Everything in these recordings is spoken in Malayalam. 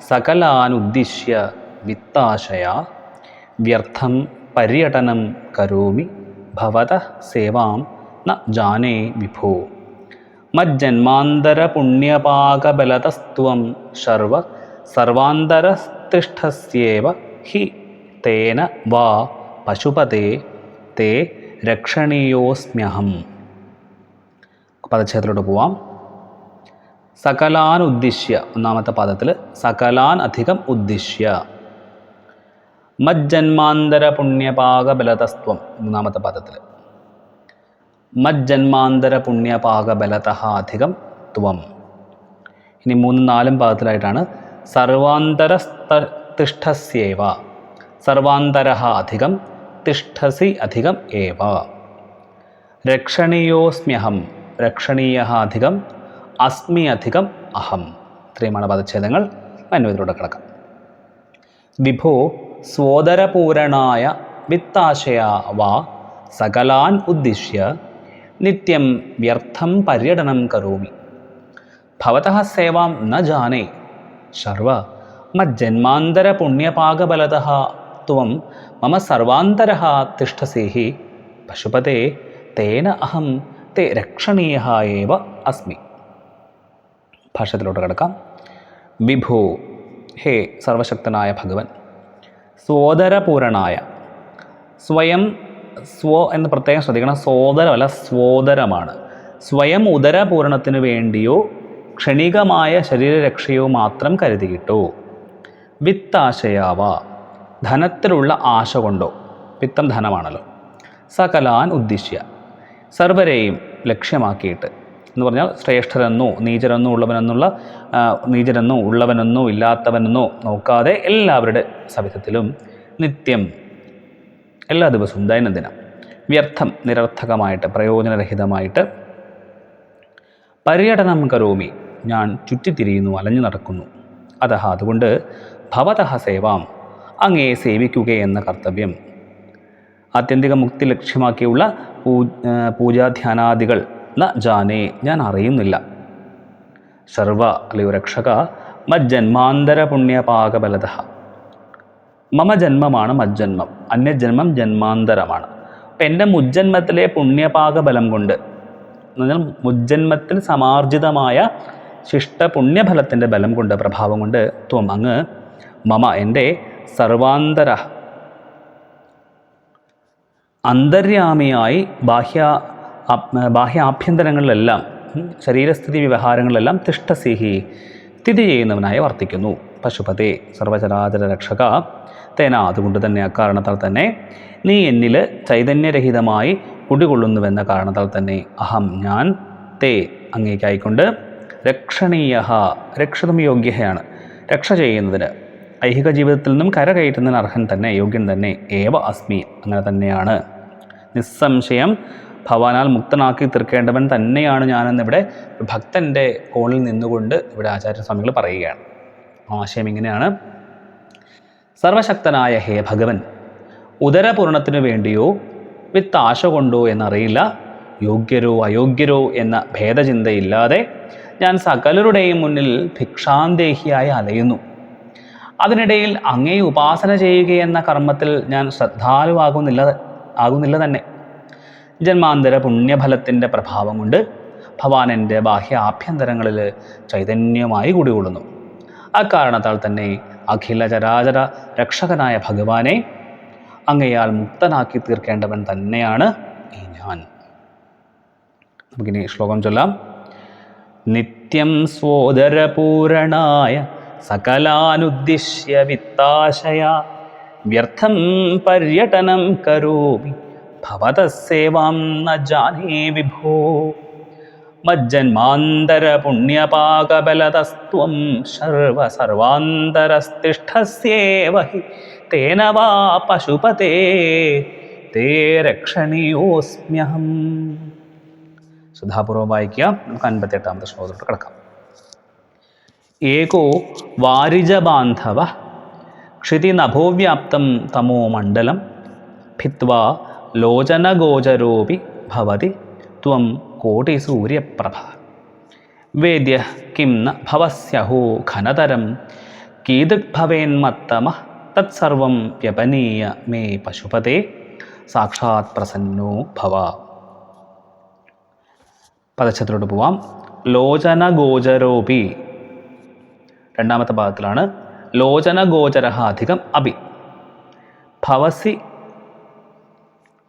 സകലാനുദ്ദിശ്യ വിത്താശയ വ്യർത്ഥം പര്യടനം കരോമി ഭവത സേവാം ന ജാനേ വിഭോ. മജ്ജന്മാന്തരപുണ്യപാകബലതസ്ത്വം ശർവ സർവാന്തരസ്തിഷ്ഠസ്യേവ ഹി തേന വാ പശുപതേ തേ രക്ഷണീയോസ്മ്യഹം. പദച്ഛേദത്തിലോട്ട് പോവാം. സകലാൻ ഉദ്ദിശ്യ ഒന്നാമത്തെ പദത്തിൽ സകലാൻ അധികം ഉദ്ദിശ്യ. മജ്ജന്മാന്തര പുണ്യപാകബലതസ്ത്വം മൂന്നാമത്തെ പദത്തിൽ മജ്ജന്മാന്തര പുണ്യപാകബലത അധികം ത്വം. ഇനി മൂന്നും നാലും പാദത്തിലായിട്ടാണ് സർവാന്തരസ്തിഷ്ഠസ്യേവ സർവാന്തര അധികം തിഷ്ഠസി അധികം ഏവ. രക്ഷണീയോസ്മ്യഹം രക്ഷണീയ അധികം അസ്മി അധികം അഹം. ഇത്രയുമാണ് പദച്ഛേദങ്ങൾ. അന്വയത്തിലൂടെ കിടക്കാം. വിഭോ സ്വോദരപൂരണായ വിത്താശയ വാ സകലാൻ ഉദ്ദിശ്യ നിത്യം വ്യർത്ഥം പര്യടനം കരോമി. ഭവതः സേവാം ന ജാനേ. ശർവ മജ്ജന്മാന്തര പുണ്യപാകബലതः ത്വം മമ സർവാന്തര തിഷ്ഠസി പശുപതേ തേന അഹം തേ രക്ഷണീയ ഏവ അസ്മി. ഭാഷത്തിലോട്ട് കിടക്കാം. വിഭു ഹേ സർവശക്തനായ ഭഗവൻ. സോദരപൂരണായ. സ്വയം സ്വ എന്ന് പ്രത്യേകം ശ്രദ്ധിക്കണം. സോദരമല്ല സ്വോദരമാണ്. സ്വയം ഉദരപൂരണത്തിനു വേണ്ടിയോ ക്ഷണികമായ ശരീരരക്ഷയോ മാത്രം കരുതിയിട്ടു. വിത്താശയാവ. ധനത്തിലുള്ള ആശ കൊണ്ടോ. വിത്തം ധനമാണല്ലോ. സകലാൻ ഉദ്ദിശ്യ. സർവരെയും ലക്ഷ്യമാക്കിയിട്ട്. എന്ന് പറഞ്ഞാൽ ശ്രേഷ്ഠരെന്നോ നീചരെന്നോ ഉള്ളവനെന്നുള്ള നീചരെന്നോ ഉള്ളവനെന്നോ ഇല്ലാത്തവനെന്നോ നോക്കാതെ എല്ലാവരുടെ സവിധത്തിലും നിത്യം എല്ലാ ദിവസവും ദൈനംദിനം വ്യർത്ഥം നിരർത്ഥകമായിട്ട് പ്രയോജനരഹിതമായിട്ട് പര്യടനം കരോമി. ഞാൻ ചുറ്റിത്തിരിയുന്നു അലഞ്ഞു നടക്കുന്നു. അതഹ അതുകൊണ്ട് ഭവതഹ സേവാം അങ്ങയെ സേവിക്കുകയെന്ന കർത്തവ്യം. ആത്യന്തിക മുക്തി ലക്ഷ്യമാക്കിയുള്ള പൂ പൂജാധ്യാനാദികൾ ന ജാനേ ഞാൻ അറിയുന്നില്ല. സർവ അല്ലയോ രക്ഷക മജ്ജന്മാന്തര പുണ്യപാകബലത മമ ജന്മമാണ് മജ്ജന്മം അന്യജന്മം ജന്മാന്തരമാണ്. അപ്പം എന്റെ മുജ്ജന്മത്തിലെ പുണ്യപാകബലം കൊണ്ട് എന്ന് പറഞ്ഞാൽ മുജ്ജന്മത്തിൽ സമാർജിതമായ ശിഷ്ട പുണ്യഫലത്തിന്റെ ബലം കൊണ്ട് പ്രഭാവം കൊണ്ട് ത്വം അങ്ങ് മമ എന്റെ സർവാന്തര അന്തര്യാമിയായി ബാഹ്യ ബാഹ്യ ആഭ്യന്തരങ്ങളിലെല്ലാം ശരീരസ്ഥിതി വ്യവഹാരങ്ങളിലെല്ലാം തിഷ്ടസിഹി സ്ഥിതി ചെയ്യുന്നവനായി വർത്തിക്കുന്നു. പശുപതി സർവചരാചര രക്ഷക തേന അതുകൊണ്ട് തന്നെ അക്കാരണത്താൽ തന്നെ നീ എന്നിൽ ചൈതന്യരഹിതമായി കുടികൊള്ളുന്നുവെന്ന കാരണത്താൽ തന്നെ അഹം ഞാൻ തേ അങ്ങേക്കായിക്കൊണ്ട് രക്ഷണീയ രക്ഷതും യോഗ്യയാണ്. രക്ഷ ചെയ്യുന്നതിന് ഐഹിക ജീവിതത്തിൽ നിന്നും കരകയറ്റുന്നതിന് അർഹൻ തന്നെ യോഗ്യൻ തന്നെ ഏവ അസ്മി അങ്ങനെ തന്നെയാണ്. നിസ്സംശയം ഭവാനാൽ മുക്തനാക്കി തീർക്കേണ്ടവൻ തന്നെയാണ് ഞാനെന്നിവിടെ ഭക്തന്റെ കോണിൽ നിന്നുകൊണ്ട് ഇവിടെ ആചാര്യസ്വാമികൾ പറയുകയാണ്. ആശയം ഇങ്ങനെയാണ്. സർവശക്തനായ ഹേ ഭഗവൻ ഉദരപൂർണത്തിനു വേണ്ടിയോ വിത്ത് ആശ കൊണ്ടോ എന്നറിയില്ല യോഗ്യരോ അയോഗ്യരോ എന്ന ഭേദചിന്തയില്ലാതെ ഞാൻ സകലരുടെയും മുന്നിൽ ഭിക്ഷാന്തേഹിയായി അലയുന്നു. അതിനിടയിൽ അങ്ങേ ഉപാസന ചെയ്യുകയെന്ന കർമ്മത്തിൽ ഞാൻ ശ്രദ്ധാലുവാകുന്നില്ല ആകുന്നില്ല തന്നെ. ജന്മാന്തര പുണ്യഫലത്തിന്റെ പ്രഭാവം കൊണ്ട് ഭവാൻ എന്റെ ബാഹ്യ ആഭ്യന്തരങ്ങളിൽ ചൈതന്യമായി കുടികൊള്ളുന്നു. അക്കാരണത്താൽ തന്നെ അഖില ചരാചര രക്ഷകനായ ഭഗവാനെ അങ്ങയാൽ മുക്തനാക്കി തീർക്കേണ്ടവൻ തന്നെയാണ് ഈ ഞാൻ. നമുക്കിനി ശ്ലോകം ചൊല്ലാം. നിത്യം സ്വോദരപൂരണായ സകലാനുദ്ദിശ്യ വിത്താശയ വ്യർത്ഥം പര്യടനം കരോമി. ഭവതസേവാം ന ജാനേ വിഭോ മജ്ജന്മാന്തരപുണ്യപാകബലതസ്ത്വം സർവസർവാന്തരസ്തിഷ്ഠസ്യേവ ഹി തേന വാ പശുപതേ തേ രക്ഷണീയോസ്മ്യഹം ശ്രദ്ധാപൂർവം വായിക്കുക. നമുക്ക് അൻപത്തെട്ടാമത്തെ ശ്ലോകത്തോട്ട് കിടക്കാം. ഏകോ വാരിജബാന്ധവ ക്ഷിതിനഭോവ്യാപ്തം തമോ മണ്ഡലം ഭിത്വാ ലോചനഗോചരോപി ഭവതി ത്വം കോടിസൂര്യപ്രഭ വേദ്യ കിം ന ഭവസ്യഹോ ഘനതരം കീദൃഗ്ഭവേന്മത്തമ തത്സർവം വ്യപനീയ മേ പശുപതേ സാക്ഷാത് പ്രസന്നോ ഭവ പദച്ഛത്തിലോട്ട് പോവാം ലോചനഗോചരോപി രണ്ടാമത്തെ ഭാഗത്തിലാണ് ലോചനഗോചര അധികം അഭി ഭവസി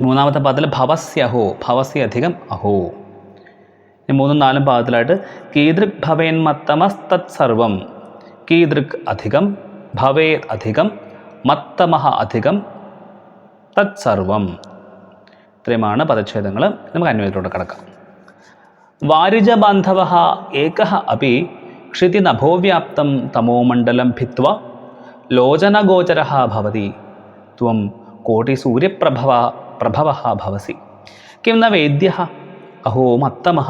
മൂന്നാമത്തെ പാദത്തിൽ ഭവസ്യഹോ ഭവസ്യ അധികം അഹോ. മൂന്നും നാലും പാദത്തിലായിട്ട് കീദൃക് ഭവേന്മത്തമസ്തത് സർവം കീദൃക് അധികം ഭവേ അധികം മത്തമഹ അധികം തത് സർവം. ഇത്രയുമാണ് പദച്ഛേദങ്ങൾ നമുക്ക് അന്വയത്തിലൂടെ കിടക്കാം. വാരിജ ബാന്ധവ ഏക അപ്പി ക്ഷിതിനഭോവ്യാപ്തം തമോമണ്ഡലം ഭിത്വ ലോചനഗോചര ഭവതി. ത്വം കോട്ടിസൂര്യപ്രഭവ പ്രഭവ ഭവസി. കിം നേദ്യ അഹോ മത്തമ.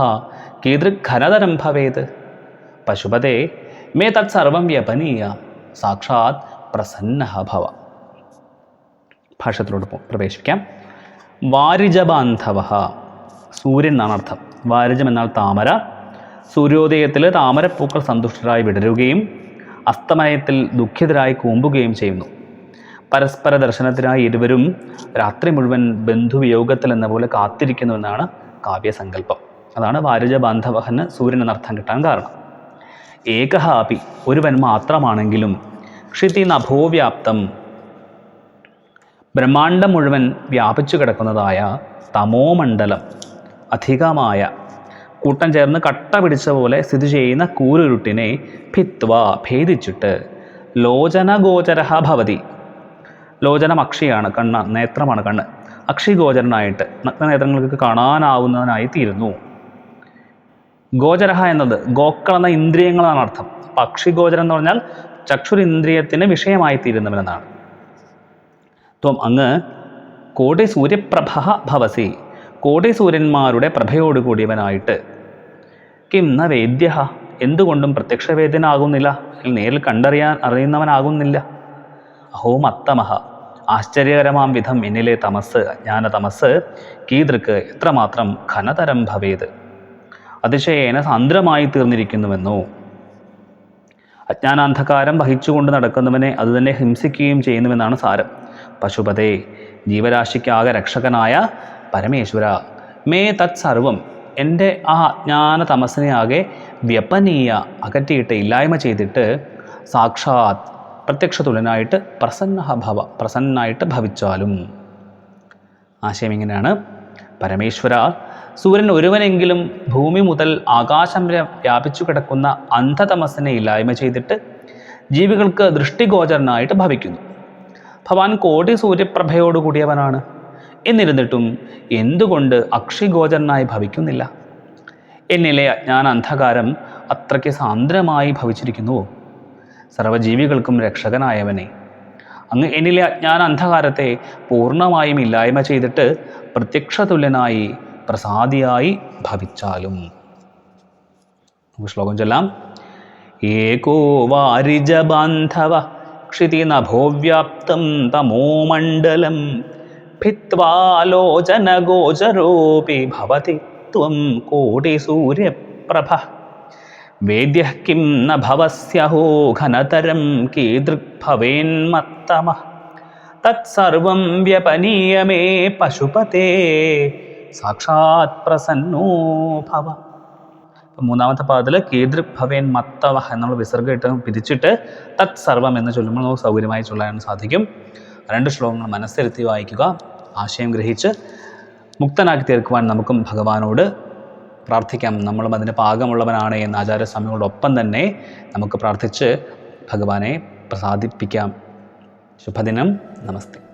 കീദൃഘനതരം ഭവേത്? പശുപതേ മേ തത്സർവം വ്യപനീയ. സാക്ഷാത് പ്രസന്ന ഭവ. ഭാഷത്തിലോട്ട് പ്രവേശിക്കാം. വാരിജബാന്ധവ. സൂര്യൻ എന്നാണ് അർത്ഥം. വാരിജം എന്നാൽ താമര. സൂര്യോദയത്തിൽ താമരപ്പൂക്കൾ സന്തുഷ്ടരായി വിടരുകയും അസ്തമയത്തിൽ ദുഃഖിതരായി കൂമ്പുകയും ചെയ്യുന്നു. പരസ്പര ദർശനത്തിനായി ഇരുവരും രാത്രി മുഴുവൻ ബന്ധുവിയോഗത്തിൽ എന്ന പോലെ കാത്തിരിക്കുന്നുവെന്നാണ് കാവ്യസങ്കല്പം അതാണ് വാരുജ ബാന്ധവഹന് സൂര്യൻ എന്നർത്ഥം കിട്ടാൻ കാരണം. ഏകഹ അപി ഒരുവൻ മാത്രമാണെങ്കിലും ക്ഷിതി നഭോവ്യാപ്തം ബ്രഹ്മാണ്ടം മുഴുവൻ വ്യാപിച്ചു കിടക്കുന്നതായ തമോമണ്ഡലം അധികമായ കൂട്ടം ചേർന്ന് കട്ട പിടിച്ച പോലെ സ്ഥിതി ചെയ്യുന്ന കൂരുരുട്ടിനെ ഭിത്വ ഭേദിച്ചിട്ട് ലോചനഗോചര ഭവതി. ലോചനം അക്ഷിയാണ് കണ്ണ് നേത്രമാണ് കണ്ണ്. അക്ഷിഗോചരനായിട്ട് നഗ്നനേത്രങ്ങൾക്ക് കാണാനാവുന്നതിനായി തീരുന്നു ഗോചരഹ എന്നത് ഗോക്കൾ എന്ന ഇന്ദ്രിയങ്ങളാണ് അർത്ഥം. അപ്പം അക്ഷിഗോചരം എന്ന് പറഞ്ഞാൽ ചക്ഷുരിന്ദ്രിയത്തിന് വിഷയമായി തീരുന്നവനെന്നാണ് ത്വം അങ്ങ് കോടി സൂര്യപ്രഭ ഭവസി. കോടി സൂര്യന്മാരുടെ പ്രഭയോട് കൂടിയവനായിട്ട് കിം ന വേദ്യ എന്തുകൊണ്ടും പ്രത്യക്ഷവേദ്യനാകുന്നില്ല. നേരിൽ കണ്ടറിയാൻ അറിയുന്നവനാകുന്നില്ല. അഹോ മത്തമഹ ആശ്ചര്യകരമാം വിധം എന്നിലെ തമസ് അജ്ഞാന തമസ് കീതൃക്ക് എത്രമാത്രം ഘനതരം ഭവേത്. അതിശയേന സാന്ദ്രമായി തീർന്നിരിക്കുന്നുവെന്നോ. അജ്ഞാനാന്ധകാരം വഹിച്ചുകൊണ്ട് നടക്കുന്നവനെ അതുതന്നെ ഹിംസിക്കുകയും ചെയ്യുന്നുവെന്നാണ് സാരം. പശുപതേ ജീവരാശിക്കാകെ രക്ഷകനായ പരമേശ്വര മേ തത് സർവം എന്റെ ആ അജ്ഞാന തമസിനെ ആകെ വ്യപനീയ അകറ്റിയിട്ട് ഇല്ലായ്മ ചെയ്തിട്ട് സാക്ഷാത് പ്രത്യക്ഷ തുലനായിട്ട് പ്രസന്ന ഭവ പ്രസന്നായിട്ട് ഭവിച്ചാലും. ആശയം ഇങ്ങനെയാണ്. പരമേശ്വര സൂര്യൻ ഒരുവനെങ്കിലും ഭൂമി മുതൽ ആകാശം വരെ വ്യാപിച്ചു കിടക്കുന്ന അന്ധതമസിനെ ഇല്ലായ്മ ചെയ്തിട്ട് ജീവികൾക്ക് ദൃഷ്ടിഗോചരനായിട്ട് ഭവിക്കുന്നു. ഭവാൻ കോടി സൂര്യപ്രഭയോട് കൂടിയവനാണ്. എന്നിരുന്നിട്ടും എന്തുകൊണ്ട് അക്ഷിഗോചരനായി ഭവിക്കുന്നില്ല? എന്നിലെ അജ്ഞാന അന്ധകാരം അത്രയ്ക്ക് സാന്ദ്രമായി ഭവിച്ചിരിക്കുന്നുവോ? സർവജീവികൾക്കും രക്ഷകനായവനെ. അങ്ങ് എന്നിലെ അജ്ഞാന അന്ധകാരത്തെ പൂർണമായും ഇല്ലായ്മ ചെയ്തിട്ട് പ്രത്യക്ഷതുല്യനായി പ്രസാദിയായി ഭവിച്ചാലും. ശ്ലോകം ചൊല്ലാം. ഏകോ വാരിജബാന്ധവ ക്ഷിതിനഭോവ്യാപ്തം തമോമണ്ഡലം ഭിത്വാലോചനഗോചരോപി ഭവതി ത്വം കോടിസൂര്യപ്രഭ കിം ന ഭവസ്യഹോ ഘനതരം കീദൃഗ്ഭവേന്മത്തമ തത്സർവം വ്യപനീയ മേ പശുപതേ. സാക്ഷാത് പ്രസന്നോ ഭവ. മൂന്നാമത്തെ പാദത്തിൽ കീദൃക് ഭവേൻ മത്തവ എന്നുള്ള വിസർഗം പിരിച്ചിട്ട് തത് സർവം എന്ന് ചൊല്ലുമ്പോൾ നമുക്ക് സൗകര്യമായി ചൊല്ലാൻ സാധിക്കും. രണ്ട് ശ്ലോകങ്ങൾ മനസ്സിരുത്തി വായിക്കുക ആശയം ഗ്രഹിച്ച് മുക്തനാക്കി തീർക്കുവാൻ നമുക്കും ഭഗവാനോട് പ്രാർത്ഥിക്കാം. നമ്മളും അതിന് പാകമുള്ളവനാണ് എന്ന് ആചാരസ്വാമികളോടൊപ്പം തന്നെ നമുക്ക് പ്രാർത്ഥിച്ച് ഭഗവാനെ പ്രസാദിപ്പിക്കാം. ശുഭദിനം. നമസ്തേ.